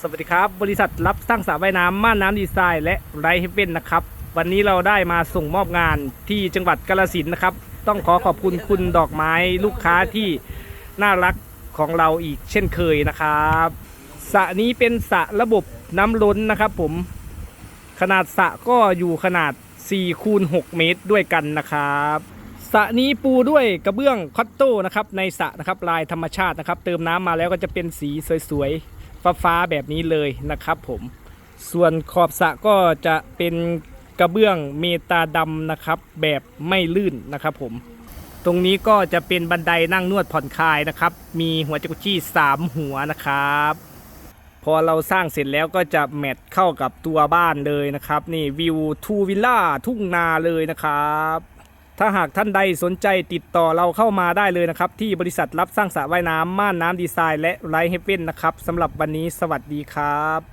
สวัสดีครับ บริษัทรับสร้างสระว่ายน้ำม่านน้ำดีไซน์ และไรเฮเว่นนะครับ วันนี้เราได้มาส่งมอบงานที่จังหวัดกาฬสินธุ์นะครับ ต้องขอขอบคุณคุณดอกไม้ลูกค้าที่น่ารักของเราอีกเช่นเคยนะครับสระนี้เป็นสระระบบน้ำล้นนะครับ ผมขนาดสระก็อยู่ขนาด4คูณ6เมตรด้วยกันนะครับสระนี้ปูด้วยกระเบื้องคอตโต้นะครับในสระนะครับลายธรรมชาตินะครับ เติมน้ำมาแล้วก็จะเป็นสีสวยๆ ฟ้าๆแบบนี้เลยนะครับผม ส่วนขอบสระก็จะเป็นกระเบื้องเมตาดำนะครับ แบบไม่ลื่นนะครับผม ตรงนี้ก็จะเป็นบันไดนั่งนวดผ่อนคลายนะครับ มีหัวจักรุชี่สามหัวนะครับ พอเราสร้างเสร็จแล้วก็จะแมทเข้ากับตัวบ้านเลยนะครับ นี่วิวทูวิลล่าทุ่งนาเลยนะครับ ถ้าหากท่านใดสนใจติดต่อเราเข้ามาได้เลยนะครับ ที่บริษัทรับสร้างสระว่ายน้ำม่านน้ำดีไซน์และไรเฮเว่นนะครับสำหรับวันนี้สวัสดีครับ